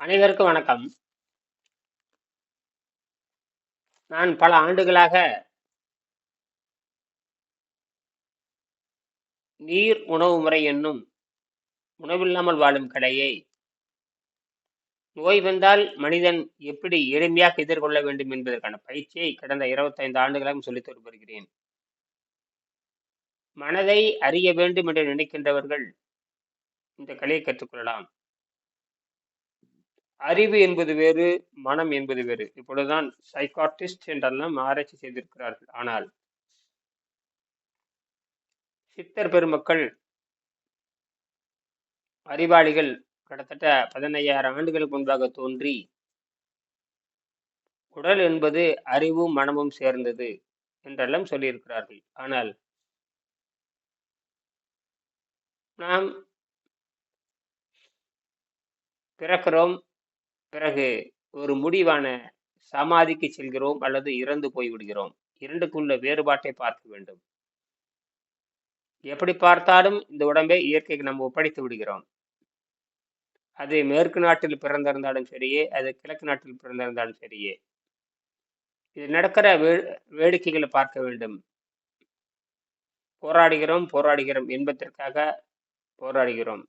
அனைவருக்கும் வணக்கம். நான் பல ஆண்டுகளாக நீர் உணவு முறை என்னும் உணவில்லாமல் வாழும் கலையை நோய் வந்தால் மனிதன் எப்படி எளிமையாக எதிர்கொள்ள வேண்டும் என்பதற்கான பயிற்சியை கடந்த இருபத்தைந்து ஆண்டுகளாக சொல்லித்தரு வருகிறேன். மனதை அறிய வேண்டும் என்று நினைக்கின்றவர்கள் இந்த கலையை கற்றுக்கொள்ளலாம் அறிவு என்பது வேறு மனம் என்பது வேறு. இப்பொழுதுதான் சைக்காட்டிஸ்ட் என்றெல்லாம் ஆராய்ச்சி செய்திருக்கிறார்கள். ஆனால் சித்தர் பெருமக்கள் அறிவாளிகள் கிட்டத்தட்ட பதினையாயிரம் ஆண்டுகளுக்கு முன்பாக தோன்றி உடல் என்பது அறிவும் மனமும் சேர்ந்தது என்றெல்லாம் சொல்லியிருக்கிறார்கள். ஆனால் நாம் பிறக்கிறோம் பிறகு ஒரு முடிவான சமாதிக்கு செல்கிறோம் அல்லது இறந்து போய்விடுகிறோம். இரண்டுக்குள்ள வேறுபாட்டை பார்க்க வேண்டும். எப்படி பார்த்தாலும் இந்த உடம்பை இயற்கைக்கு நம்ம ஒப்படைத்து விடுகிறோம். அது மேற்கு நாட்டில் பிறந்திருந்தாலும் சரியே அது கிழக்கு நாட்டில் பிறந்திருந்தாலும் சரியே. இது நடக்கிற வே வேடிக்கைகளை பார்க்க வேண்டும். போராடுகிறோம் போராடுகிறோம் என்பதற்காக போராடுகிறோம்.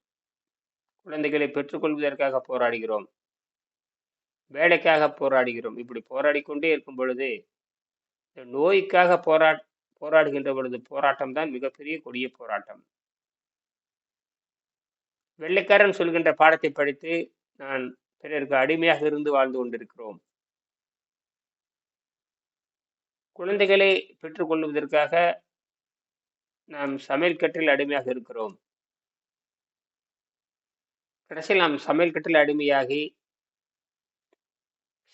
குழந்தைகளை பெற்றுக்கொள்வதற்காக போராடுகிறோம். வேலைக்காக போராடுகிறோம். இப்படி போராடி கொண்டே இருக்கும் பொழுது நோய்க்காக போரா போராடுகின்ற பொழுது போராட்டம் தான் மிகப்பெரிய கொடிய போராட்டம். வெள்ளைக்காரன் சொல்கின்ற பாடத்தை படித்து நான் பிறருக்கு அடிமையாக இருந்து வாழ்ந்து கொண்டிருக்கிறோம். குழந்தைகளை பெற்றுக்கொள்வதற்காக நாம் சமையல் கட்டில் அடிமையாக இருக்கிறோம். கடைசியில் நாம் சமையல் கட்டில் அடிமையாகி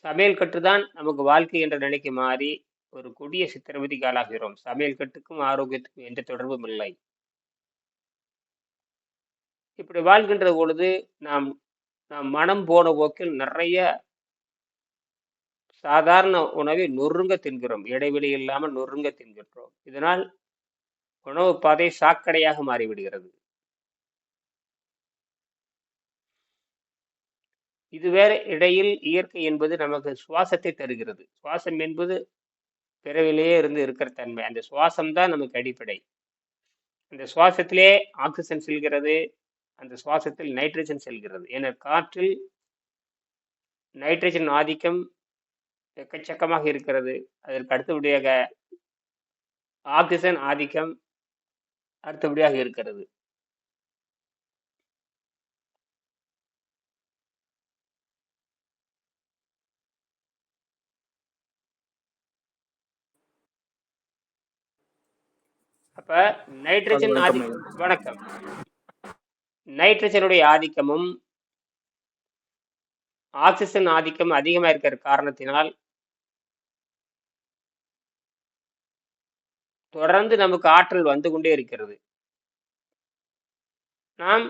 சமையல் கட்டுதான் நமக்கு வாழ்க்கை என்ற நிலைக்கு மாறி ஒரு கொடிய சித்திரவதிக்கு ஆளாகிறோம். சமையல் கட்டுக்கும் ஆரோக்கியத்துக்கும் எந்த தொடர்பும் இல்லை. இப்படி வாழ்கின்ற பொழுது நாம் நாம் மனம் போன போக்கில் நிறைய சாதாரண உணவை நொறுங்க தின்கிறோம். இடைவெளி இல்லாமல் நொறுங்க தின்கின்றோம். இதனால் உணவு பாதை சாக்கடையாக மாறிவிடுகிறது. இது வேற இடையில் இயற்கை என்பது நமக்கு சுவாசத்தை தருகிறது. சுவாசம் என்பது பிறவிலேயே இருந்து இருக்கிற தன்மை. அந்த சுவாசம் தான் நமக்கு அடிப்படை. அந்த சுவாசத்திலே ஆக்சிஜன் செல்கிறது. அந்த சுவாசத்தில் நைட்ரஜன் செல்கிறது. என காற்றில் நைட்ரஜன் ஆதிக்கம் எக்கச்சக்கமாக இருக்கிறது. அதற்கு அடுத்தபடியாக ஆக்சிஜன் ஆதிக்கம் அடுத்தபடியாக இருக்கிறது. அப்ப நைட்ரஜன் ஆதி வணக்கம். நைட்ரஜனுடைய ஆதிக்கமும் ஆக்சிஜன் ஆதிக்கம் அதிகமா இருக்கிற காரணத்தினால் தொடர்ந்து நமக்கு ஆற்றல் வந்து கொண்டே இருக்கிறது. நாம்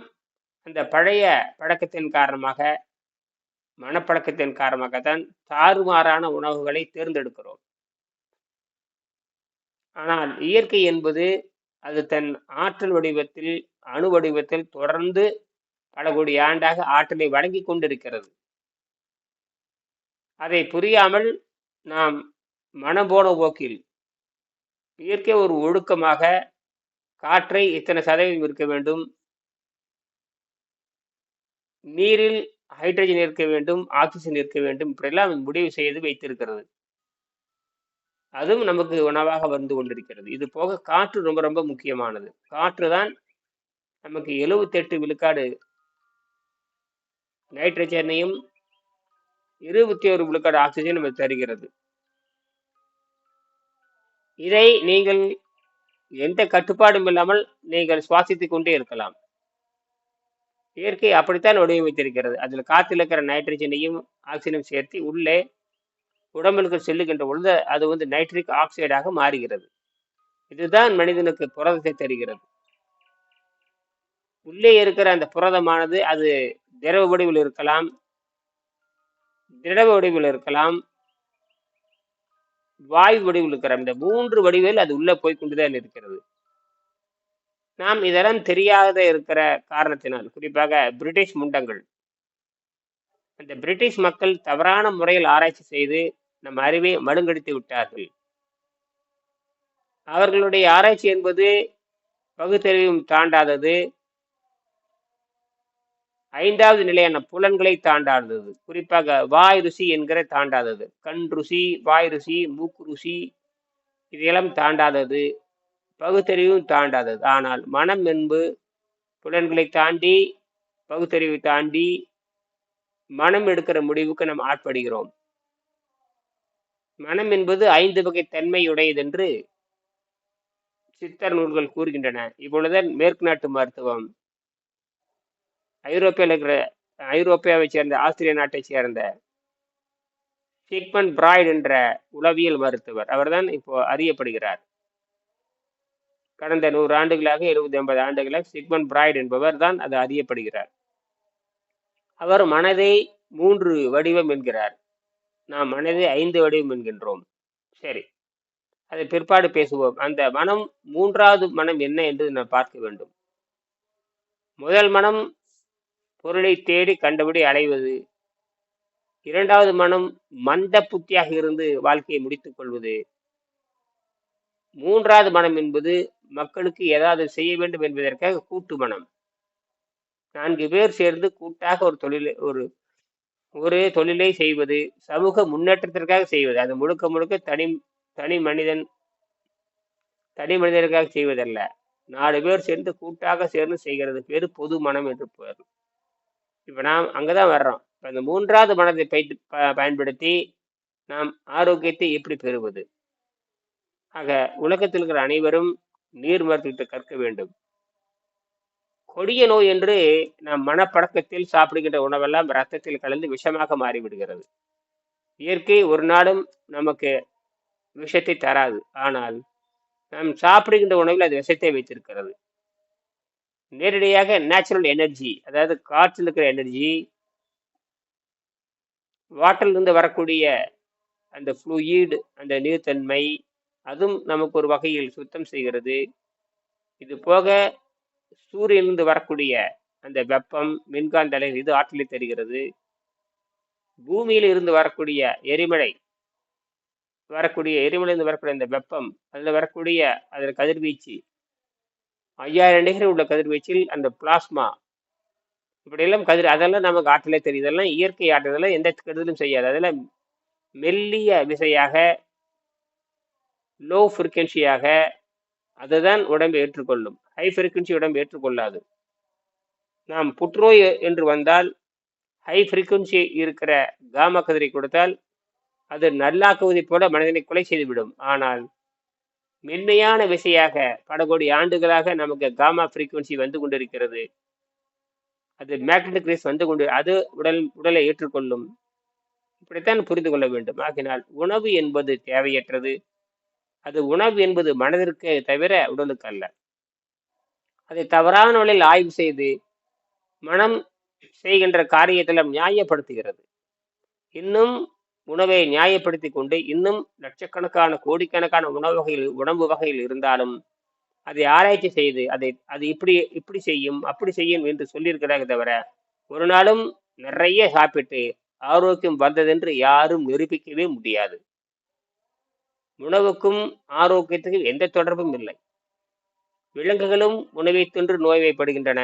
அந்த பழைய பழக்கத்தின் காரணமாக மனப்பழக்கத்தின் காரணமாக தான் தாறுமாறான உணவுகளை தேர்ந்தெடுக்கிறோம். ஆனால் இயற்கை என்பது அது தன் ஆற்றல் வடிவத்தில் அணு வடிவத்தில் தொடர்ந்து பல கோடி ஆண்டாக ஆற்றலை வழங்கி கொண்டிருக்கிறது. அதை புரியாமல் நாம் மனம்போன போக்கில் இயற்கை ஒரு ஒழுக்கமாக காற்றை இத்தனை சதவீதம் இருக்க வேண்டும். நீரில் ஹைட்ரஜன் இருக்க வேண்டும் ஆக்சிஜன் இருக்க வேண்டும். இப்படியெல்லாம் முடிவு செய்து வைத்திருக்கிறது. அதுவும் நமக்கு உணவாக வந்து கொண்டிருக்கிறது. இது போக காற்று ரொம்ப ரொம்ப முக்கியமானது. காற்று தான் நமக்கு எழுபத்தெட்டு விழுக்காடு நைட்ரஜனையும் இருபத்தி ஒரு விழுக்காடு ஆக்சிஜன் நமக்கு தருகிறது. இதை நீங்கள் எந்த கட்டுப்பாடும் இல்லாமல் நீங்கள் சுவாசித்துக் கொண்டே இருக்கலாம். இயற்கை அப்படித்தான் வடிவமைத்திருக்கிறது. அதில் காற்றில் இருக்கிற நைட்ரஜனையும் ஆக்சிஜனும் சேர்த்து உள்ளே உடம்புக்கு செல்லுகின்ற பொழுது அது வந்து நைட்ரிக் ஆக்சைடாக மாறுகிறது. இதுதான் மனிதனுக்கு புரதத்தை தருகிறது. உள்ளே இருக்கிற அந்த புரதமானது அது திரவ வடிவில் இருக்கலாம் திரவ வடிவில் இருக்கலாம் வாயு வடிவில் இருக்கிற இந்த மூன்று வடிவில் அது உள்ளே போய் கொண்டுதான் இருக்கிறது. நாம் இதெல்லாம் தெரியாத இருக்கிற காரணத்தினால் குறிப்பாக பிரிட்டிஷ் முண்டங்கள். அந்த பிரிட்டிஷ் மக்கள் தவறான முறையில் ஆராய்ச்சி செய்து நம் அறிவை மழுங்கடித்து விட்டார்கள். அவர்களுடைய ஆராய்ச்சி என்பது பகுத்தறிவும் தாண்டாதது. ஐந்தாவது நிலையான புலன்களை தாண்டாதது. குறிப்பாக வாய் ருசி என்கிற தாண்டாதது. கண் ருசி வாய் ருசி மூக்கு ருசி இதையெல்லாம் தாண்டாதது. பகுத்தறிவும் தாண்டாதது. ஆனால் மனம் என்பது புலன்களை தாண்டி பகுத்தறிவை தாண்டி மனம் எடுக்கிற முடிவுக்கு நாம் ஆட்படுகிறோம். மனம் என்பது ஐந்து வகை தன்மையுடையதென்று சித்தர் நூல்கள் கூறுகின்றன. இப்பொழுது மேற்கு நாட்டு மருத்துவம். ஐரோப்பியில் இருக்கிற ஐரோப்பியாவை சேர்ந்த ஆஸ்திரிய நாட்டை சேர்ந்த சிக்மன் பிராய்ட் என்ற உளவியல் மருத்துவர். அவர்தான் இப்போ அறியப்படுகிறார். கடந்த நூறு ஆண்டுகளாக எழுபத்தி ஐம்பது ஆண்டுகளாக சிக்மன் பிராய்ட் என்பவர் தான் அது அறியப்படுகிறார். அவர் மனதை மூன்று வடிவம் என்கிறார். நாம் மனதை ஐந்து வடிவம் என்கின்றோம். சரி. அதை பிற்பாடு பேசுவோம். அந்த மனம் மூன்றாவது மனம் என்ன என்று நாம் பார்க்க வேண்டும். முதல் மனம் பொருளை தேடி கண்டபடி அலைவது. இரண்டாவது மனம் மந்த புத்தியாக இருந்து வாழ்க்கையை முடித்துக் கொள்வது. மூன்றாவது மனம் என்பது மக்களுக்கு ஏதாவது செய்ய வேண்டும் என்பதற்காக கூட்டு மனம். நான்கு பேர் சேர்ந்து கூட்டாக ஒரு தொழிலை ஒரு ஒரு தொழிலை செய்வது சமூக முன்னேற்றத்திற்காக செய்வது. அது முழுக்க முழுக்க தனி தனி மனிதன் தனி மனிதனுக்காக செய்வதல்ல. நாலு பேர் சேர்ந்து கூட்டாக சேர்ந்து செய்கிறது. பேர் பொது மனம் என்று பேர். இப்போ நாம் அங்கே தான் வர்றோம். இப்போ அந்த மூன்றாவது மனத்தை பயிற்று ப- பயன்படுத்தி நாம் ஆரோக்கியத்தை எப்படி பெறுவது? ஆக உலகத்தில் இருக்கிற அனைவரும் நீர் மருத்துவத்தை கற்க வேண்டும். கொடிய நோய் என்று நம் மனப்பழக்கத்தில் சாப்பிடுகின்ற உணவெல்லாம் ரத்தத்தில் கலந்து விஷமாக மாறிவிடுகிறது. இயற்கை ஒரு நாளும் நமக்கு விஷத்தை தராது. ஆனால் நாம் சாப்பிடுகின்ற உணவில் அது விஷத்தை வைத்திருக்கிறது. நேரடியாக நேச்சுரல் எனர்ஜி அதாவது காற்றில் இருக்கிற எனர்ஜி வாட்டர்லேருந்து வரக்கூடிய அந்த ஃப்ளூயிடு அந்த நீர்த்தன்மை அதுவும் நமக்கு ஒரு வகையில் சுத்தம் செய்கிறது. இது போக சூரியனிலிருந்து வரக்கூடிய அந்த வெப்பம் மின்காந்த அலைகள் இது ஆற்றலை தருகிறது. பூமியில் இருந்து வரக்கூடிய எரிமலை வரக்கூடிய எரிமலையிலிருந்து வரக்கூடிய அந்த வெப்பம் அதில் வரக்கூடிய அதில் கதிர்வீச்சு ஐயாயிரம் டிகிரி உள்ள கதிர்வீச்சில் அந்த பிளாஸ்மா இப்படியெல்லாம் கதிர் அதெல்லாம் நமக்கு ஆற்றலே தெரியும் இதெல்லாம் இயற்கை ஆற்றல் எந்த கெடுதலும் செய்யாது. அதெல்லாம் மெல்லிய விசையாக லோ ஃப்ரீக்வன்சியாக அதுதான் உடம்பை ஏற்றுக்கொள்ளும். ஹை ஃப்ரீக்வன்சி உடம்பு ஏற்றுக்கொள்ளாது. நாம் புற்றுநோய் என்று வந்தால் ஹை ஃப்ரீக்குவன்சி இருக்கிற காமா கதிரை கொடுத்தால் அது நல்லாக்குவதை போல மனிதனை கொலை செய்துவிடும். ஆனால் மென்மையான விசையாக பல கோடி ஆண்டுகளாக நமக்கு காமா ஃப்ரீக்குவன்சி வந்து கொண்டிருக்கிறது. அது மேக்னெட்டிக் ரேஸ் வந்து கொண்டு அது உடல் உடலை ஏற்றுக்கொள்ளும். இப்படித்தான் புரிந்து கொள்ள வேண்டும். ஆகினால் உணவு என்பது தேவையற்றது. அது உணவு என்பது மனதிற்கு தவிர உடலுக்கு அல்ல. அதை தவறான வழியில் ஆய்வு செய்து மனம் செய்கின்ற காரியத்தில் நியாயப்படுத்துகிறது. இன்னும் உணவை நியாயப்படுத்தி கொண்டு இன்னும் லட்சக்கணக்கான கோடிக்கணக்கான உணவு வகையில் உணவு வகையில் இருந்தாலும் அதை ஆராய்ச்சி செய்து அதை அது இப்படி இப்படி செய்யும் அப்படி செய்யும் என்று சொல்லியிருக்கிறாங்க தவிர ஒரு நாளும் நிறைய சாப்பிட்டு ஆரோக்கியம் வந்ததென்று யாரும் நிரூபிக்கவே முடியாது. உணவுக்கும் ஆரோக்கியத்துக்கும் எந்த தொடர்பும் இல்லை. விலங்குகளும் உணவை தின்று நோய்வைப்படுகின்றன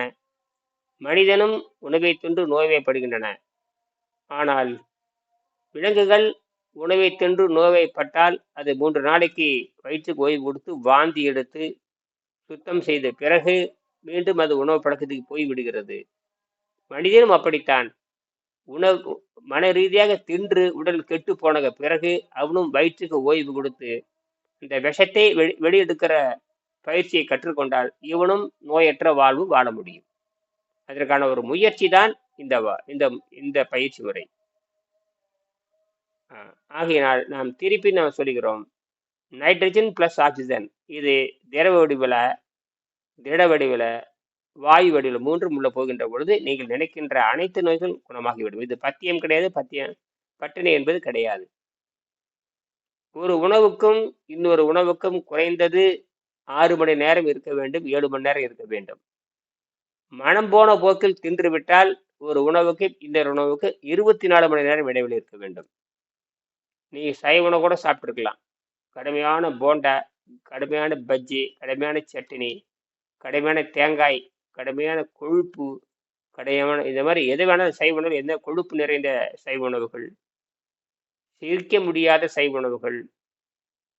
மனிதனும் உணவை தின்று நோய்வைப்படுகின்றன ஆனால் விலங்குகள் உணவை தின்று நோய்வைப்பட்டால் அது மூன்று நாளைக்கு வயிற்றுக்கு ஓய்வு கொடுத்து வாந்தி எடுத்து சுத்தம் செய்த பிறகு மீண்டும் அது உணவு பழக்கத்துக்கு போய் விடுகிறது. மனிதனும் அப்படித்தான். உணவு மன ரீதியாக தின்று உடல் கெட்டு போன பிறகு அவனும் வயிற்றுக்கு ஓய்வு கொடுத்து இந்த விஷத்தை வெளி வெளியெடுக்கிற பயிற்சியை கற்றுக்கொண்டால் இவனும் நோயற்ற வாழ்வு வாழ முடியும். அதற்கான ஒரு முயற்சி தான் இந்த இந்த இந்த பயிற்சி முறை. ஆஹ் ஆகையினால் நாம் திருப்பி நாம் சொல்கிறோம் நைட்ரஜன் பிளஸ் ஆக்சிஜன் இது திரவ வடிவில் திட வடிவில் வாயு வடிவில் மூன்றும் உள்ள போகின்ற பொழுது நீங்கள் நினைக்கின்ற அனைத்து நோய்கள் குணமாகிவிடும். இது பத்தியம் கிடையாது பத்தியம் பட்டினி என்பது கிடையாது. ஒரு உணவுக்கும் இன்னொரு உணவுக்கும் குறைந்தது ஆறு மணி நேரம் இருக்க வேண்டும் ஏழு மணி நேரம் இருக்க வேண்டும். மனம் போன போக்கில் தின்று விட்டால் ஒரு உணவுக்கு இந்த உணவுக்கு இருபத்தி நாலு மணி நேரம் இடைவெளி இருக்க வேண்டும். நீ சைவ உணவு கூட சாப்பிட்டுருக்கலாம். கடுமையான போண்டா கடுமையான பஜ்ஜி கடுமையான சட்னி கடுமையான தேங்காய் கடுமையான கொழுப்பு கடுமையான இந்த மாதிரி எது வேணாலும் சைவ உணவு எந்த கொழுப்பு நிறைந்த சைவ உணவுகள் சிரிக்க முடியாத சைவ உணவுகள்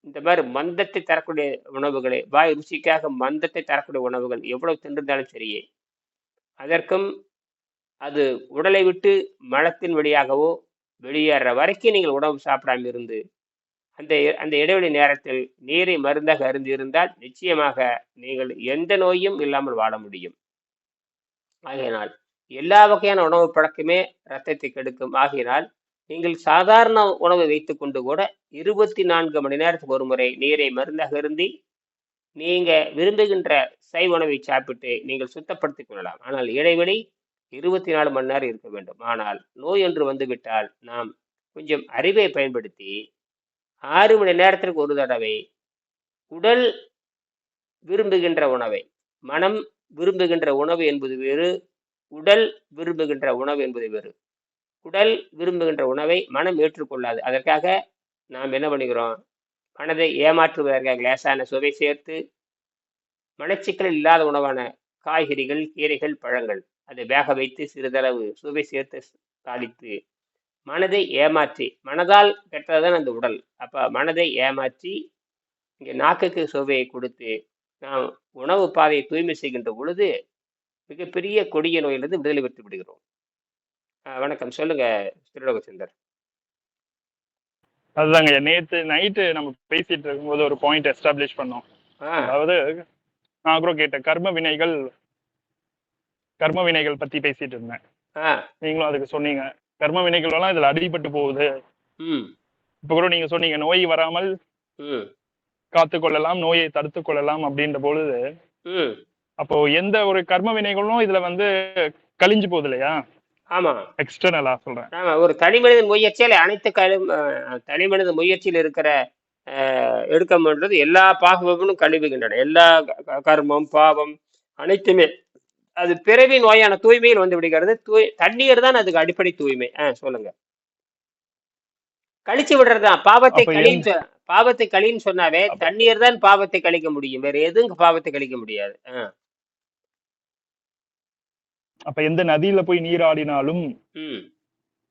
இந்த மாதிரி மந்தத்தை தரக்கூடிய உணவுகளை வாய் ருசிக்காக மந்தத்தை தரக்கூடிய உணவுகள் எவ்வளவு தின்றிருந்தாலும் சரியே அதற்கும் அது உடலை விட்டு மலத்தின் வழியாகவோ வெளியேற வரைக்கும் நீங்கள் உணவு சாப்பிடாம இருந்து அந்த அந்த இடைவெளி நேரத்தில் நீரை மருந்தாக அருந்து இருந்தால் நிச்சயமாக நீங்கள் எந்த நோயும் இல்லாமல் வாழ முடியும். ஆகையினால் எல்லா வகையான உணவு பழக்கமே ரத்தத்தை கெடுக்கும். ஆகையினால் நீங்கள் சாதாரண உணவை வைத்துக்கொண்டு கூட இருபத்தி நான்கு மணி நேரத்துக்கு ஒரு முறை நீரை மருந்தாக இருந்தி நீங்க விரும்புகின்ற சை உணவை சாப்பிட்டு நீங்கள் சுத்தப்படுத்திக் கொள்ளலாம். ஆனால் இடைவெளி இருபத்தி நாலு மணி நேரம் இருக்க வேண்டும். ஆனால் நோய் என்று வந்துவிட்டால் நாம் கொஞ்சம் அறிவை பயன்படுத்தி ஆறு மணி நேரத்திற்கு ஒரு தடவை உடல் விரும்புகின்ற உணவை மனம் விரும்புகின்ற உணவு என்பது வேறு உடல் விரும்புகின்ற உணவு என்பது வேறு. உடல் விரும்புகின்ற உணவை மனம் ஏற்றுக்கொள்ளாது. அதற்காக நாம் என்ன பண்ணுகிறோம்? மனதை ஏமாற்றுவதற்காக லேசான சுவை சேர்த்து மனச்சிக்கல் இல்லாத உணவான காய்கறிகள் கீரைகள் பழங்கள் அதை வேக வைத்து சிறிதளவு சுவை சேர்த்து தாளித்து மனதை ஏமாற்றி மனதால் கெட்டதுதான் அந்த உடல். அப்போ மனதை ஏமாற்றி இங்கே நாக்குக்கு சுவையை கொடுத்து நாம் உணவு பாதையை தூய்மை செய்கின்ற பொழுது மிகப்பெரிய கொடிய நோயிலிருந்து விடுதலை பெற்று விடுகிறோம். வணக்கம். சொல்லுங்க திருலோகச்சந்தர் அதுதாங்க நேத்து நைட்டு நம்ம பேசிட்டு இருக்கும்போது ஒரு பாயிண்ட் எஸ்டாப்ளிஷ் பண்ணோம். அதாவது நான் கூட கேட்டேன் கர்ம வினைகள் கர்ம வினைகள் பத்தி பேசிட்டு இருந்தேன். நீங்களும் அதுக்கு சொன்னீங்க. கர்ம வினைகள் எல்லாம் இதுல அடிபட்டு போகுது. இப்ப கூட நீங்க சொன்னீங்க நோய் வராமல் காத்து கொள்ளலாம் நோயை தடுத்து கொள்ளலாம் அப்படின்ற பொழுது அப்போ எந்த ஒரு கர்ம வினைகளும் இதுல வந்து கழிஞ்சு போகுது இல்லையா? ஆமா. எக்ஸ்டர்னலா சொல்றேன். ஆமா ஒரு தனி மனிதன் முயற்சியில் அனைத்து கழிவு தனி மனித முயற்சியில் இருக்கிற அஹ், எடுக்கம்ன்றது எல்லா பாகங்களும் கழிவுகின்றன எல்லா கர்மம் பாவம் அனைத்துமே. அது பிறவி நோயான தூய்மையில் வந்து விடுகிறது. தூய் தண்ணீர் தான் அதுக்கு அடிப்படை தூய்மை. ஆ சொல்லுங்க. கழிச்சு விடுறதுதான் பாவத்தை கழின்னு பாவத்தை கழின்னு சொன்னாவே தண்ணீர் தான் பாவத்தை கழிக்க முடியும். வேற எதுவும் பாவத்தை கழிக்க முடியாது? ஆ. அப்ப எந்த நதியில போய் நீராடினாலும்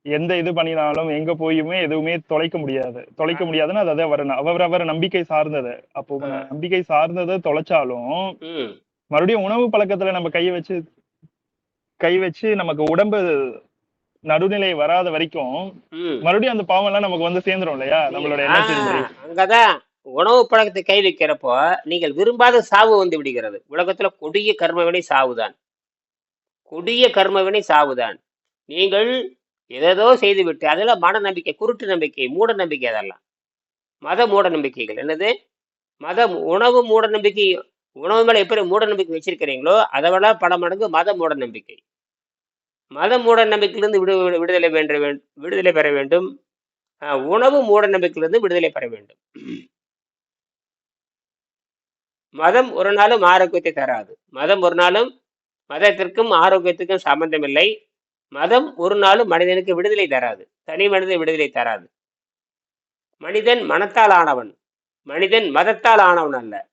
எந்த இது பண்ணினாலும் எங்க போயுமே எதுவுமே தொலைக்க முடியாது. தொலைக்க முடியாதுன்னா அது அதே அவர் அவரவர் நம்பிக்கை சார்ந்தது. அப்போ. நம்பிக்கை சார்ந்ததை தொலைச்சாலும் மறுபடியும் உணவு பழக்கத்துல நம்ம கை வச்சு கை வச்சு நமக்கு உடம்பு நடுநிலை வராத வரைக்கும் மறுபடியும் அந்த பாவம் எல்லாம் நமக்கு வந்து சேர்ந்துரும் இல்லையா? நம்மளோட அங்கதான் உணவு பழக்கத்தை கை வைக்கிறப்போ நீங்கள் விரும்பாத சாவு வந்து விடுகிறது. உலகத்துல கொடிய கர்மவினை சாவுதான். கொடிய கர்மவினை சாவுதான். நீங்கள் ஏதேதோ செய்துவிட்டு அதெல்லாம் மன நம்பிக்கை குருட்டு நம்பிக்கை மூட நம்பிக்கை அதெல்லாம். மத மூட நம்பிக்கைகள். என்னது? மத உணவு மூட நம்பிக்கை உணவு மேலே எப்படி மூட நம்பிக்கை வச்சிருக்கிறீங்களோ அதை விட பல மடங்கு மத மூட நம்பிக்கை. மத மூட நம்பிக்கையிலிருந்து விடு விடுதலை வேண்ட வேண்டும் விடுதலை பெற வேண்டும். ஆஹ் உணவு மூட நம்பிக்கையிலிருந்து விடுதலை பெற வேண்டும். மதம் ஒரு நாளும் ஆரோக்கியத்தை தராது. மதம் ஒரு நாளும் மதத்திற்கும் ஆரோக்கியத்துக்கும் சம்பந்தமில்லை. மதம் ஒரு நாளும் மனிதனுக்கு விடுதலை தராது. தனி மனித விடுதலை தராது. மனிதன் மனத்தால் ஆனவன் மனிதன் மதத்தால் ஆனவன் அல்ல.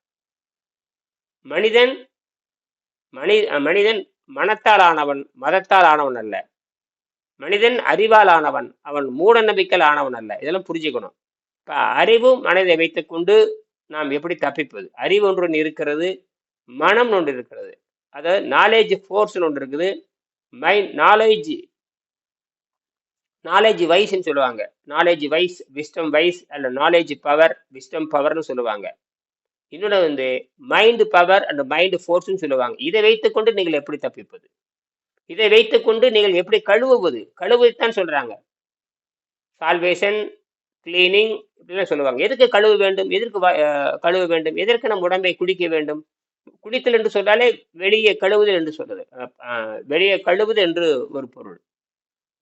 மனிதன் மனி மனிதன் மனத்தால் ஆனவன் மதத்தால் ஆனவன் அல்ல. மனிதன் அறிவால் ஆனவன் அவன் மூட நம்பிக்கையில் ஆனவன் அல்ல. இதெல்லாம் புரிஞ்சுக்கணும். இப்ப அறிவு மனதை வைத்துக்கொண்டு நாம் எப்படி தப்பிப்பது? அறிவு ஒன்று இருக்கிறது மனம் ஒன்று இருக்கிறது. அதாவது நாலேஜ் ஃபோர்ஸ்னு ஒன்று இருக்குது. மைண்ட் நாலேஜ் நாலேஜ் வைஸ்ன்னு சொல்லுவாங்க. நாலேஜ் வைஸ் விஸ்டம் வைஸ் அல்ல நாலேஜ் பவர் விஸ்டம் பவர்னு சொல்லுவாங்க. இன்னொன்று வந்து மைண்டு பவர் அண்ட் மைண்டு ஃபோர்ஸ்னு சொல்லுவாங்க. இதை வைத்துக்கொண்டு நீங்கள் எப்படி தப்பிப்பது? இதை வைத்துக்கொண்டு நீங்கள் எப்படி கழுவுவது? கழுவுதான் சொல்கிறாங்க சால்வேஷன் கிளீனிங் இப்படிலாம் சொல்லுவாங்க. எதுக்கு கழுவ வேண்டும்? எதற்கு கழுவ வேண்டும்? எதற்கு நம் உடம்பை குடிக்க வேண்டும்? குடித்தல் என்று சொன்னாலே வெளியே கழுவுதல் என்று சொல்றது வெளியே கழுவுது என்று ஒரு பொருள்.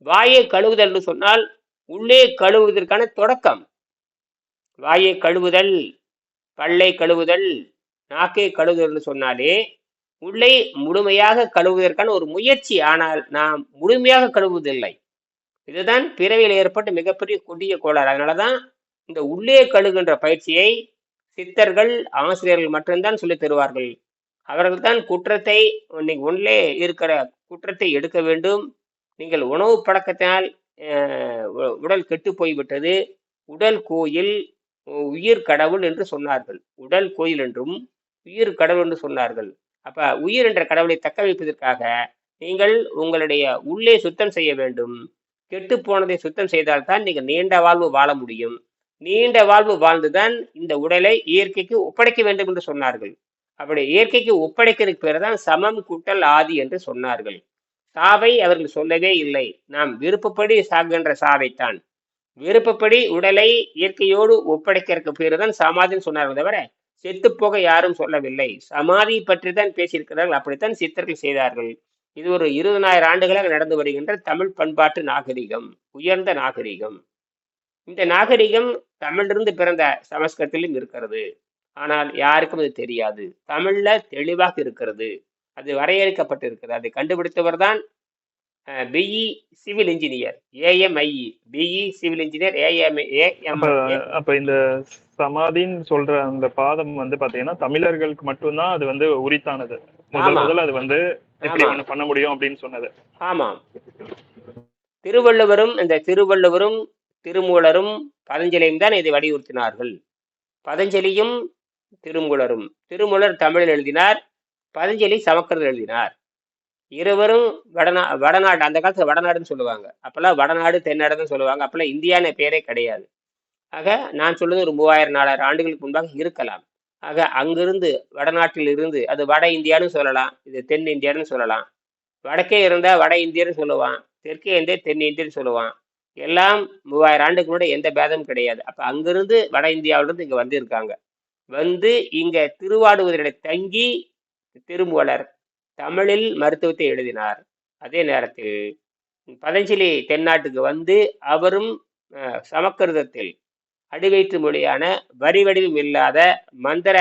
வாயை கழுவுதல் என்று சொன்னால் உள்ளே கழுவுவதற்கான தொடக்கம். வாயை கழுவுதல் பல்லை கழுவுதல் நாக்கை கழுவுதல் என்று சொன்னாலே உள்ளே முழுமையாக கழுவுவதற்கான ஒரு முயற்சி. ஆனால் நாம் முழுமையாக கழுவுவதில்லை. இதுதான் பிறவியில் ஏற்பட்ட மிகப்பெரிய கொடிய கோளாறு. அதனாலதான் இந்த உள்ளே கழுகுன்ற பயிற்சியை சித்தர்கள் ஆசிரியர்கள் மட்டும்தான் சொல்லி தருவார்கள். அவர்கள் தான் குற்றத்தை நீங்கள் உள்ளே இருக்கிற குற்றத்தை எடுக்க வேண்டும். நீங்கள் உணவு பழக்கத்தினால் உடல் கெட்டு போய்விட்டது. உடல் கோயில் உயிர் கடவுள் என்று சொன்னார்கள். உடல் கோயில் என்றும் உயிர் கடவுள் என்று சொன்னார்கள். அப்ப உயிர் என்ற கடவுளை தக்க வைப்பதற்காக நீங்கள் உங்களுடைய உள்ளே சுத்தம் செய்ய வேண்டும். கெட்டு போனதை சுத்தம் செய்தால்தான் நீங்கள் நீண்ட வாழ்வு வாழ முடியும். நீண்ட வாழ்வு வாழ்ந்துதான் இந்த உடலை இயற்கைக்கு ஒப்படைக்க வேண்டும் என்று சொன்னார்கள். அப்படி இயற்கைக்கு ஒப்படைக்கிறதுக்கு பேர் தான் சமம் கூட்டல் ஆதி என்று சொன்னார்கள். சாவை அவர்கள் சொல்லவே இல்லை. நாம் விருப்பப்படி சாகின்ற சாவைத்தான். விருப்பப்படி உடலை இயற்கையோடு ஒப்படைக்கிறதுக்கு பேர் தான் சமாதின்னு சொன்னார்கள் தவிர செத்து போக யாரும் சொல்லவில்லை. சமாதி பற்றி தான் பேசியிருக்கிறார்கள். அப்படித்தான் சித்தர்கள் செய்தார்கள். இது ஒரு இருபதனாயிரம் ஆண்டுகளாக நடந்து வருகின்ற தமிழ் பண்பாட்டு நாகரிகம் உயர்ந்த நாகரிகம். இந்த நாகரிகம் தமிழிலிருந்து பிறந்த சமஸ்கிருதத்திலும் இருக்கிறது. ஆனால் யாருக்கும் அது தெரியாது. தமிழ்ல தெளிவாக இருக்கிறது. அது வரையறுக்கப்பட்டிருக்கிறது. அதை கண்டுபிடித்தவர் தான் BE civil engineer AMIE BE civil engineer AM AM அப்ப இந்த சமாதின்னு சொல்ற அந்த பாதம் வந்து பாத்தீங்கன்னா தமிழர்களுக்கு மட்டும்தான் அது வந்து உரித்தானது. முதல் ஆமா. முதல்ல அது வந்து ஆமா. ஒண்ணு பண்ண முடியும் அப்படின்னு சொன்னது. ஆமாம். திருவள்ளுவரும் இந்த திருவள்ளுவரும் திருமூலரும் பதஞ்சலியும் தான் இதை வலியுறுத்தினார்கள். பதஞ்சலியும் திருமூலரும். திருமூலர் தமிழில் எழுதினார் பதஞ்சலி சமஸ்கிருதம் எழுதினார். இருவரும் வடநா வடநாடு அந்த காலத்துல வடநாடுன்னு சொல்லுவாங்க. அப்பெல்லாம் வடநாடு தென்னாடுன்னு சொல்லுவாங்க. அப்பெல்லாம் இந்தியான பேரே கிடையாது. ஆக நான் சொல்றது ஒரு மூவாயிரம் நாலாயிரம் ஆண்டுகளுக்கு முன்பாக இருக்கலாம். ஆக அங்கிருந்து வடநாட்டில் இருந்து அது வட இந்தியான்னு சொல்லலாம் இது தென் இந்தியான்னு சொல்லலாம். வடக்கே இருந்தா வட இந்தியன்னு சொல்லுவான் தெற்கே இருந்தே தென் இந்தியன்னு சொல்லுவான். எல்லாம் மூவாயிரம் ஆண்டுக்கு முன்னாடி எந்த பேதமும் கிடையாது. அப்ப அங்கிருந்து வட இந்தியாவிலிருந்து இங்க வந்திருக்காங்க. வந்து இங்க திருவாடுவதில் தங்கி திருமூலர் தமிழில் மருத்துவத்தை எழுதினார். அதே நேரத்தில் பதஞ்சலி தென்னாட்டுக்கு வந்து அவரும் சமக்கிருதத்தில் சமஸ்கிருதத்தில் அடிவயிற்று மொழியான வரி வடிவம் இல்லாத மந்திர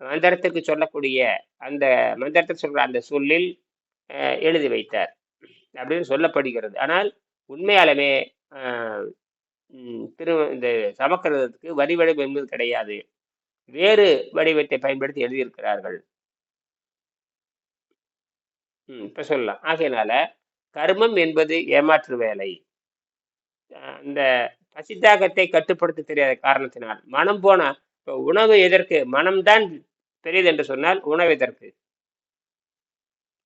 மந்திரத்திற்கு சொல்லக்கூடிய அந்த மந்திரத்தை சொல்ற அந்த சொல்லில் எழுதி வைத்தார். அப்படின்னு சொல்லப்படுகிறது. ஆனால் உண்மையாலுமே திரு இந்த சமக்கிருதத்துக்கு வரி வடிவம் என்பது கிடையாது. வேறு வடிவத்தை பயன்படுத்தி எழுதியிருக்கிறார்கள். ம், இப்ப சொல்லலாம். ஆகையினால கர்மம் என்பது ஏமாற்று வேலை. அந்த பசித்தாகத்தை கட்டுப்படுத்த தெரியாத காரணத்தினால் மனம் போன இப்போ உணவு எதற்கு? மனம்தான் பெரியது என்று சொன்னால் உணவு எதற்கு?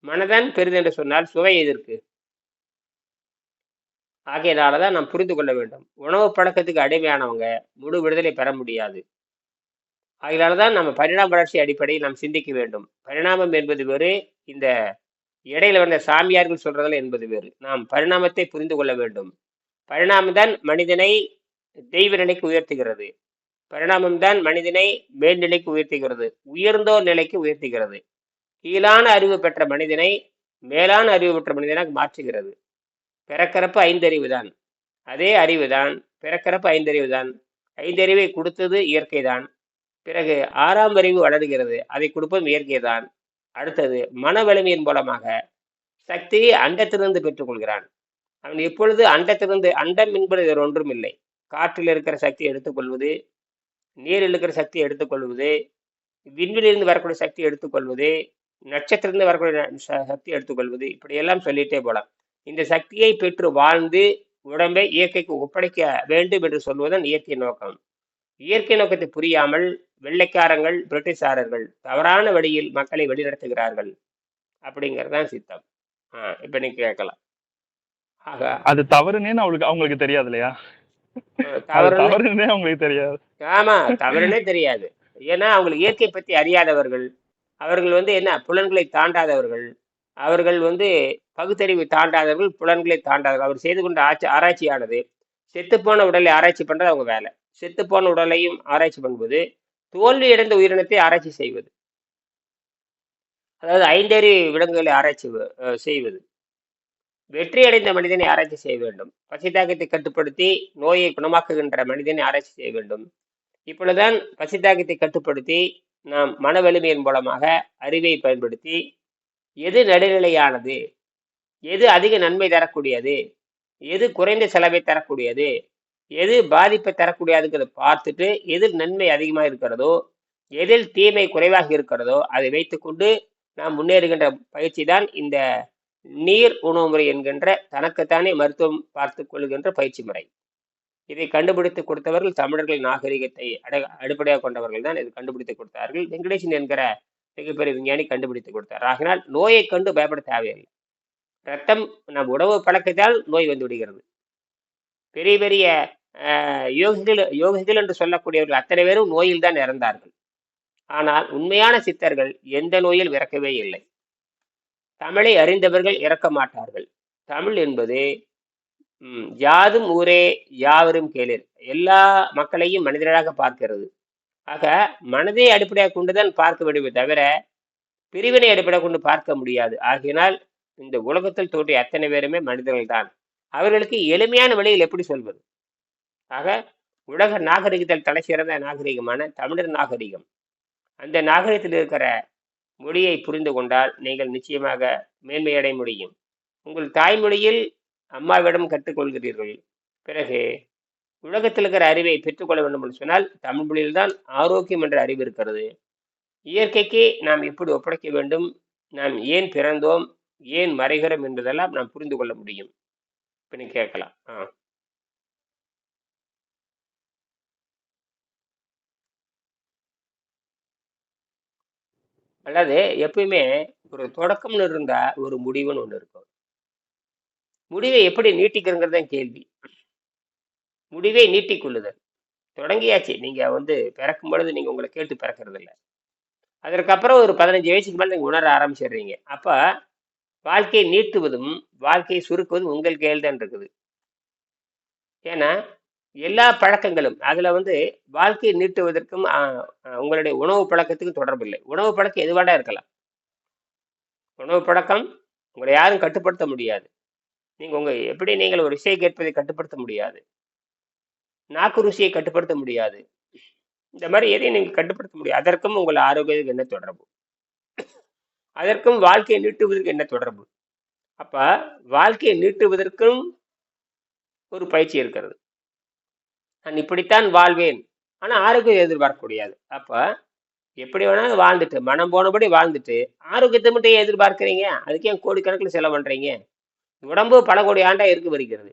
மனதான் பெரிது என்று சொன்னால் சுவை எதற்கு? ஆகையினாலதான் நாம் புரிந்து கொள்ள வேண்டும். உணவு பழக்கத்துக்கு அடிமையானவங்க முழு விடுதலை பெற முடியாது. ஆகையினாலதான் நம்ம பரிணாம வளர்ச்சி அடிப்படையில் நாம் சிந்திக்க வேண்டும். பரிணாமம் என்பது வேறு இந்த இடையில வந்த சாமியார்கள் சொல்றதில் என்பது வேறு. நாம் பரிணாமத்தை புரிந்து கொள்ள வேண்டும். பரிணாமம் தான் மனிதனை தெய்வ நிலைக்கு உயர்த்துகிறது. பரிணாமம் தான் மனிதனை மேல்நிலைக்கு உயர்த்துகிறது. உயர்ந்தோர் நிலைக்கு உயர்த்துகிறது. கீழான அறிவு பெற்ற மனிதனை மேலான அறிவு பெற்ற மனிதனாக மாற்றுகிறது. பிறக்கிறப்ப ஐந்தறிவு தான் அதே அறிவு தான் பிறக்கிறப்ப ஐந்தறிவு தான் ஐந்தறிவை கொடுத்தது இயற்கை தான் பிறகு ஆறாம் அறிவு வளர்கிறது அதை கொடுப்பதும் இயற்கை தான் அடுத்தது மன வலிமையின் மூலமாக சக்தியை அண்டத்திலிருந்து பெற்றுக்கொள்கிறான். அவன் எப்பொழுது அண்டத்திலிருந்து அண்டம் என்பது வேறு ஒன்றும் இல்லை காற்றில் இருக்கிற சக்தியை எடுத்துக்கொள்வது நீரில் இருக்கிற சக்தியை எடுத்துக்கொள்வது விண்வெளியிலிருந்து வரக்கூடிய சக்தியை எடுத்துக்கொள்வது நட்சத்திரத்திலிருந்து வரக்கூடிய ச- சக்தியை எடுத்துக்கொள்வது இப்படியெல்லாம் சொல்லிட்டே போகலாம் இந்த சக்தியை பெற்று வாழ்ந்து உடம்பை இயற்கைக்கு ஒப்படைக்க வேண்டும் என்று சொல்வதன் இயற்கை நோக்கம். இயற்கை நோக்கத்தை புரியாமல் வெள்ளைக்காரங்கள் பிரிட்டிஷாரர்கள் தவறான வழியில் மக்களை வழிநடத்துகிறார்கள் அப்படிங்கிறது தான் சித்தம். ஆ இப்ப நீங்க கேட்கலாம். ஆக. அது தவறுனேன்னு அவங்களுக்கு அவங்களுக்கு தெரியாது இல்லையா தவறுன்னு தவறுனே அவங்களுக்கு தெரியாது. ஆமா தவறுனே தெரியாது. ஏன்னா அவங்களுக்கு இயற்கை பற்றி அறியாதவர்கள் அவர்கள் வந்து என்ன புலன்களை தாண்டாதவர்கள் அவர்கள் வந்து பகுத்தறிவு தாண்டாதவர்கள் புலன்களை தாண்டாதவர்கள். அவர் செய்து கொண்ட ஆட்சி ஆராய்ச்சியானது செத்துப்போன உடலை ஆராய்ச்சி பண்ணுறது அவங்க வேலை. செத்துப்போன உடலையும் ஆராய்ச்சி பண்ணுவது தோல்வி அடைந்த உயிரினத்தை ஆராய்ச்சி செய்வது. அதாவது ஐந்தறி விலங்குகளை ஆராய்ச்சி செய்வது. வெற்றி அடைந்த மனிதனை ஆராய்ச்சி செய்ய வேண்டும். பசித்தாக்கத்தை கட்டுப்படுத்தி நோயை குணமாக்குகின்ற மனிதனை ஆராய்ச்சி செய்ய வேண்டும். இப்பொழுதுதான் பசித்தாக்கத்தை கட்டுப்படுத்தி நாம் மன வலிமையின் மூலமாக அறிவை பயன்படுத்தி எது நடுநிலையானது? எது அதிக நன்மை தரக்கூடியது? எது குறைந்த செலவை தரக்கூடியது? எது பாதிப்பை தரக்கூடியதுங்கிறத பார்த்துட்டு எதில் நன்மை அதிகமாக இருக்கிறதோ எதில் தீமை குறைவாக இருக்கிறதோ அதை வைத்துக்கொண்டு நாம் முன்னேறுகின்ற பயிற்சி தான் இந்த நீர் உணவு முறை என்கின்ற தனக்குத்தானே மருத்துவம் பார்த்து கொள்கின்ற பயிற்சி முறை. இதை கண்டுபிடித்து கொடுத்தவர்கள் தமிழர்கள் நாகரிகத்தை அட அடிப்படையாக கொண்டவர்கள் தான் இதை கண்டுபிடித்து கொடுத்தார்கள். வெங்கடேசன் என்கிற மிகப்பெரிய விஞ்ஞானி கண்டுபிடித்து கொடுத்தார். ஆகினால் நோயை கண்டு பயப்பட தேவையில்லை. ரத்தம் நம் உணவு பழக்கத்தால் நோய் வந்து விடுகிறது. பெரிய பெரிய யோகிகள் யோகிகள் என்று சொல்லக்கூடியவர்கள் அத்தனை பேரும் நோயில் தான் இறந்தார்கள். ஆனால் உண்மையான சித்தர்கள் எந்த நோயில் இறக்கவே இல்லை. தமிழை அறிந்தவர்கள் இறக்க மாட்டார்கள். தமிழ் என்பது யாதும் ஊரே யாவரும் கேளீர். எல்லா மக்களையும் மனிதர்களாக பார்க்கிறது. ஆக மனதை அடிப்படையாக கொண்டுதான் பார்க்க வேண்டுமே தவிர பிரிவினை அடிப்படையாக கொண்டு பார்க்க முடியாது. ஆகையினால் இந்த உலகத்தில் தோன்றிய அத்தனை பேருமே மனிதர்கள் தான் அவர்களுக்கு எளிமையான வழியில் எப்படி சொல்வது? ஆக உலக நாகரிகத்தில் தலை சிறந்த நாகரிகமான தமிழர் நாகரிகம். அந்த நாகரிகத்தில் இருக்கிற மொழியை புரிந்து கொண்டால் நீங்கள் நிச்சயமாக மேன்மையடைய முடியும். உங்கள் தாய்மொழியில் அம்மாவிடம் கற்றுக்கொள்கிறீர்கள். பிறகு உலகத்தில் இருக்கிற அறிவை பெற்றுக்கொள்ள வேண்டும் என்று சொன்னால் தமிழ் மொழியில்தான் ஆரோக்கியம் என்ற அறிவு இருக்கிறது. இயற்கைக்கு நாம் எப்படி ஒப்படைக்க வேண்டும்? நாம் ஏன் பிறந்தோம்? ஏன் மறைகிறோம் என்பதெல்லாம் நாம் புரிந்து கொள்ள முடியும். இப்போ நீ கேட்கலாம். ஆ. அல்லது எப்பயுமே ஒரு தொடக்கம்னு இருந்தா ஒரு முடிவுன்னு ஒன்று இருக்கும். முடிவை எப்படி நீட்டிக்கிறங்கிறது தான் கேள்வி. முடிவை நீட்டிக்கொள்ளுதல் தொடங்கியாச்சு. நீங்க வந்து பிறக்கும் பொழுது நீங்க உங்களை கேட்டு பிறக்கிறது இல்லை அதற்கப்புறம் ஒரு பதினஞ்சு வயசுக்கு மேலே நீங்க உணர ஆரம்பிச்சிடுறீங்க. அப்ப வாழ்க்கையை நீட்டுவதும் வாழ்க்கையை சுருக்குவதும் உங்கள் கையில் தான் இருக்குது. ஏன்னா எல்லா பழக்கங்களும் அதுல வந்து வாழ்க்கையை நீட்டுவதற்கும் ஆஹ், உங்களுடைய உணவு பழக்கத்துக்கும் தொடர்பில்லை உணவு பழக்கம் எதுவாடா இருக்கலாம். உணவு பழக்கம் உங்களை யாரும் கட்டுப்படுத்த முடியாது. நீங்க உங்க எப்படி நீங்கள் ஒரு விஷயம் கேட்பதை கட்டுப்படுத்த முடியாது. நாக்கு ருசியை கட்டுப்படுத்த முடியாது. இந்த மாதிரி எதையும் நீங்கள் கட்டுப்படுத்த முடியாது. அதற்கும் உங்கள் ஆரோக்கியத்துக்கு என்ன தொடர்பு? அதற்கும் வாழ்க்கையை நீட்டுவதற்கு என்ன தொடர்பு? அப்ப வாழ்க்கையை நீட்டுவதற்கும் ஒரு பயிற்சி இருக்கிறது. நான் இப்படித்தான் வாழ்வேன். ஆனா ஆரோக்கியம் எதிர்பார்க்க முடியாது அப்ப எப்படி வேணாலும் வாழ்ந்துட்டு மனம் போனபடி வாழ்ந்துட்டு ஆரோக்கியத்தை மட்டும் ஏன் எதிர்பார்க்கறீங்க? அதுக்கு ஏன் கோடிக்கணக்கில் செலவு பண்றீங்க? உடம்பு பல கோடி ஆண்டா இருக்கு வருகிறது.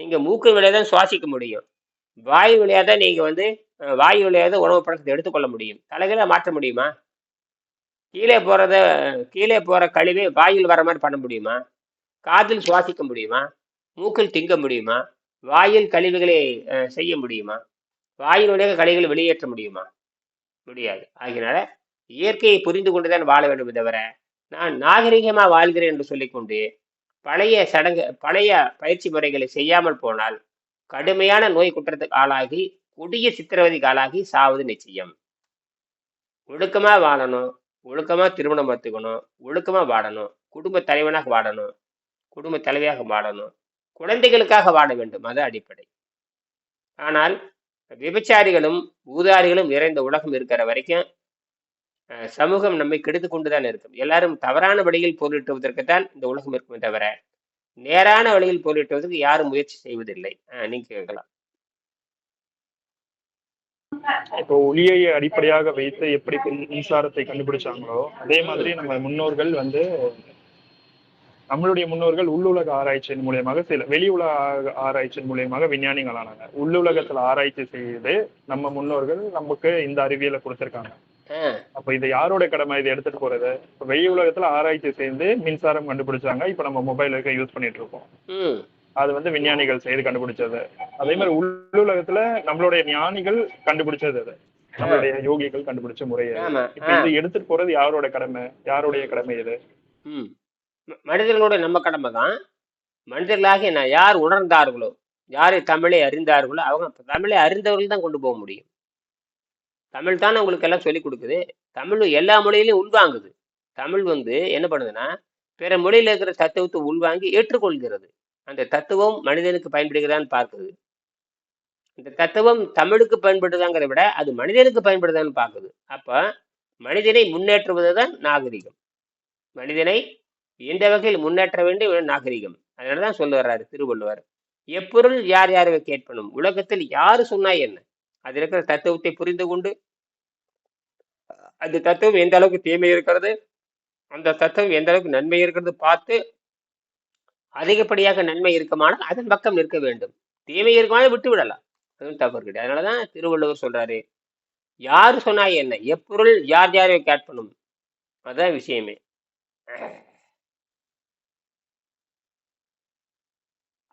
நீங்க மூக்கு வழியா தான் சுவாசிக்க முடியும். வாயு வழியாக தான் நீங்கள் வந்து வாய் வாயு தான் உணவு பழக்கத்தை எடுத்துக்கொள்ள முடியும். தலைகளை மாற்ற முடியுமா? கீழே போகிறத கீழே போகிற கழிவை வாயில் வர மாதிரி பண்ண முடியுமா? காதில் சுவாசிக்க முடியுமா? மூக்கில் திங்க முடியுமா? வாயில் கழிவுகளை செய்ய முடியுமா? வாயில் வழியாக கழிவுகளை வெளியேற்ற முடியுமா? முடியாது. ஆகினால இயற்கையை புரிந்து கொண்டு தான் வாழ வேண்டும் தவிர நான் நாகரிகமாக வாழ்கிறேன் என்று சொல்லிக்கொண்டு பழைய சடங்கு பழைய பயிற்சி முறைகளை செய்யாமல் போனால் கடுமையான நோய் குற்றத்துக்கு ஆளாகி கொடிய சித்திரவதைக்கு ஆளாகி சாவது நிச்சயம். ஒழுக்கமா வாழணும் ஒழுக்கமா திருமணம் பார்த்துக்கணும் ஒழுக்கமா வாடணும் குடும்ப தலைவனாக வாடணும் குடும்ப தலைவியாக வாடணும் குழந்தைகளுக்காக வாட வேண்டும் அது அடிப்படை. ஆனால் விபச்சாரிகளும் ஊதாரிகளும் நிறைந்த உலகம் இருக்கிற வரைக்கும் சமூகம் நம்மை கெடுத்து கொண்டுதான் இருக்கும். எல்லாரும் தவறான வழியில் பொருளிட்டுவதற்குத்தான் இந்த உலகம் இருக்குமே தவிர நேரான வழியில் போரிட்டுவதற்கு யாரும் முயற்சி செய்வதில்லை. நீங்க கேட்கலாம் இப்போ ஒளியை அடிப்படையாக வைத்து எப்படி மின்சாரத்தை கண்டுபிடிச்சாங்களோ அதே மாதிரி நம்ம முன்னோர்கள் வந்து நம்மளுடைய முன்னோர்கள் உள்ளுலக ஆராய்ச்சியின் மூலியமாக சில வெளி உலக ஆ- ஆராய்ச்சியின் மூலியமாக விஞ்ஞானிகள் ஆனாங்க உள்ளுலகத்துல ஆராய்ச்சி செய்து நம்ம முன்னோர்கள் நமக்கு இந்த அறிவியலை கொடுத்திருக்காங்க. அப்ப இது யாரோட கடமை? இதை எடுத்துட்டு போறது. வெளி உலகத்துல ஆராய்ச்சி செய்து மின்சாரம் கண்டுபிடிச்சாங்க. இப்ப நம்ம மொபைலுக்கு யூஸ் பண்ணிட்டு இருக்கோம். அது வந்து விஞ்ஞானிகள் செய்து கண்டுபிடிச்சது. அதே மாதிரி உள்ளுலகத்துல நம்மளுடைய ஞானிகள் கண்டுபிடிச்சது அது. நம்மளுடைய யோகிகள் கண்டுபிடிச்ச முறை அது. ஆமா. இப்ப இது எடுத்துட்டு போறது யாரோட கடமை? யாருடைய கடமை இது? மனிதர்களோட நம்ம கடமை தான். மனிதர்களாகிய நான் யார் உணர்ந்தார்களோ யார் தமிழை அறிந்தார்களோ அவங்க தமிழை அறிந்தவர்கள் தான் கொண்டு போக முடியும். தமிழ் தான் உங்களுக்கு எல்லாம் சொல்லி கொடுக்குது. தமிழ் எல்லா மொழியிலையும் உள்வாங்குது. தமிழ் வந்து என்ன பண்ணுதுன்னா பிற மொழியில இருக்கிற தத்துவத்தை உள்வாங்கி ஏற்றுக்கொள்கிறது. அந்த தத்துவம் மனிதனுக்கு பயன்படுகிறதான்னு பார்க்குது. இந்த தத்துவம் தமிழுக்கு பயன்படுதாங்கிறத விட அது மனிதனுக்கு பயன்படுதான்னு பார்க்குது. அப்போ மனிதனை முன்னேற்றுவதுதான் நாகரிகம். மனிதனை எந்த வகையில் முன்னேற்ற வேண்டும் நாகரிகம். அதனாலதான் சொல்ல வர்றாரு திருவள்ளுவர். எப்பொருள் யார் யாரை கேட்பனும்? உலகத்தில் யார் சொன்னா என்ன? அது இருக்கிற தத்துவத்தை புரிந்து கொண்டு அந்த தத்துவம் எந்த அளவுக்கு தீமை இருக்கிறது அந்த தத்துவம் எந்த அளவுக்கு நன்மை இருக்கிறது பார்த்து அதிகப்படியாக நன்மை இருக்குமானால் அதன் பக்கம் நிற்க வேண்டும். தீமை இருக்குமானால் விட்டு விடலாம். அதுவும் தவறு கிடையாது அதனாலதான் திருவள்ளுவர் சொல்றாரு யாரு சொன்னா என்ன? எப்பொருள் யார் யாரை கேட்பணும் அதான் விஷயமே.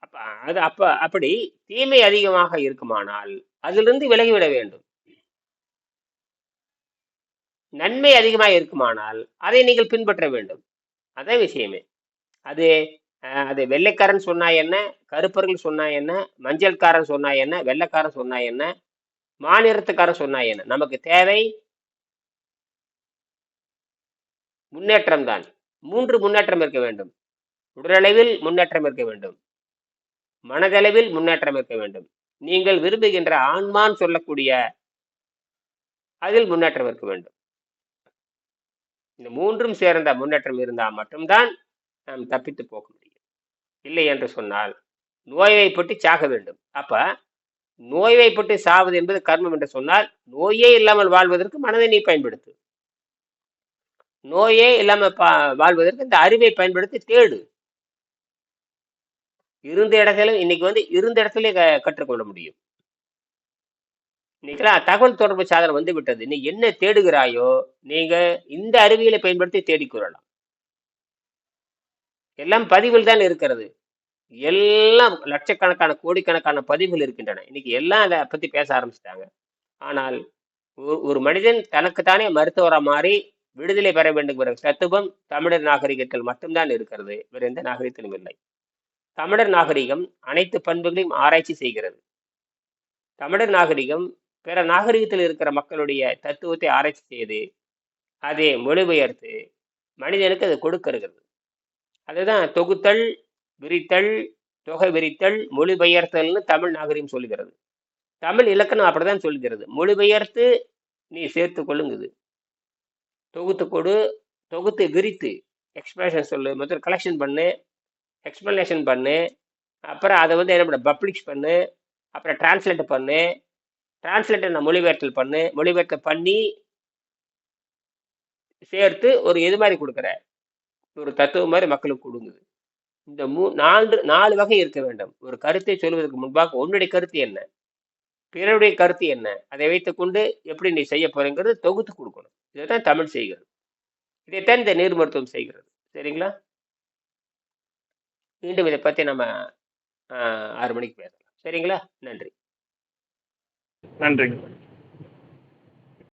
அப்ப அது அப்ப அப்படி தீமை அதிகமாக இருக்குமானால் அதிலிருந்து விலகிவிட வேண்டும். நன்மை அதிகமாக இருக்குமானால் அதை நீங்கள் பின்பற்ற வேண்டும். அதான் விஷயமே. அது அது வெள்ளைக்காரன் சொன்னா என்ன கருப்பர்கள் சொன்னா என்ன மஞ்சள்காரன் சொன்னா என்ன வெள்ளைக்காரன் சொன்னா என்ன மாநிலத்துக்காரன் சொன்னா என்ன? நமக்கு தேவை முன்னேற்றம் தான். மூன்று முன்னேற்றம் இருக்க வேண்டும். உடலளவில் முன்னேற்றம் இருக்க வேண்டும். மனதளவில் முன்னேற்றம் இருக்க வேண்டும். நீங்கள் விரும்புகின்ற ஆன்மான் சொல்லக்கூடிய அதில் முன்னேற்றம் இருக்க வேண்டும். இந்த மூன்றும் சேர்ந்த முன்னேற்றம் இருந்தால் மட்டும்தான் நாம் தப்பித்து போக முடியும். இல்லை என்று சொன்னால் நோய்வைப்பட்டு சாக வேண்டும். அப்ப நோய்வைப்பட்டு சாவது என்பது கர்மம் என்று சொன்னால் நோயே இல்லாமல் வாழ்வதற்கு மனதை நீ பயன்படுத்து. நோயே இல்லாமல் பா- வாழ்வதற்கு இந்த அறிவை பயன்படுத்தி தேடு. இருந்த இடத்துல இன்னைக்கு வந்து இருந்த இடத்துல கற்றுக்கொள்ள முடியும். இன்னைக்கெல்லாம் தகவல் தொடர்பு சாதனம் வந்து விட்டது. நீ என்ன தேடுகிறாயோ நீங்க இந்த அறிவியலை பயன்படுத்தி தேடிக்கொள்ளலாம் எல்லாம் பதிவில் தான் இருக்கிறது. எல்லாம் லட்சக்கணக்கான கோடிக்கணக்கான பதிவுகள் இருக்கின்றன. இன்னைக்கு எல்லாம் அதை பத்தி பேச ஆரம்பிச்சிட்டாங்க. ஆனால் ஒரு- ஒரு மனிதன் தனக்குத்தானே மருத்துவரா மாறி விடுதலை பெற வேண்டும் தத்துவம் தமிழர் நாகரிகத்தில் மட்டும்தான் இருக்கிறது. வேற எந்த நாகரிகத்திலும் இல்லை. தமிழர் நாகரிகம் அனைத்து பண்புகளையும் ஆராய்ச்சி செய்கிறது. தமிழர் நாகரிகம் பிற நாகரிகத்தில் இருக்கிற மக்களுடைய தத்துவத்தை ஆராய்ச்சி செய்து அதை மொழிபெயர்த்து மனிதனுக்கு அது கொடுக்கிறது அதுதான் தொகுத்தல் விரித்தல் தொகை விரித்தல் மொழிபெயர்த்தல்னு தமிழ் நாகரிகம் சொல்கிறது. தமிழ் இலக்கணம் அப்படிதான் சொல்கிறது. மொழிபெயர்த்து நீ சேர்த்து கொள்ளுங்குது. தொகுத்து கொடு தொகுத்து விரித்து எக்ஸ்பிரஷன் சொல்லு முதல்ல கலெக்ஷன் பண்ணு எக்ஸ்ப்ளனேஷன் பண்ணு. அப்புறம் அதை வந்து என்ன பண்ண பப்ளிஷ் பண்ணு. அப்புறம் டிரான்ஸ்லேட் பண்ணு. டிரான்ஸ்லேட்டை நான் மொழிபெயர்த்தல் பண்ணு. மொழிபெயர்த்தல் பண்ணி சேர்த்து ஒரு எது மாதிரி கொடுக்குற. ஒரு தத்துவம் மாதிரி மக்களுக்கு கொடுங்குது இந்த மூ நான்கு நாலு வகை இருக்க வேண்டும். ஒரு கருத்தை சொல்வதற்கு முன்பாக உன்னுடைய கருத்து என்ன? பிறருடைய கருத்து என்ன? அதை வைத்துக்கொண்டு எப்படி நீ செய்ய போறேங்கிறது தொகுத்து கொடுக்கணும். இதைத்தான் தமிழ் செய்கிறது. இதைத்தான் இந்த நீர் மருத்துவம் செய்கிறது. சரிங்களா? மீண்டும் இதை பத்தி நம்ம ஆறு மணிக்கு பேசலாம். சரிங்களா? நன்றி. நன்றிங்க.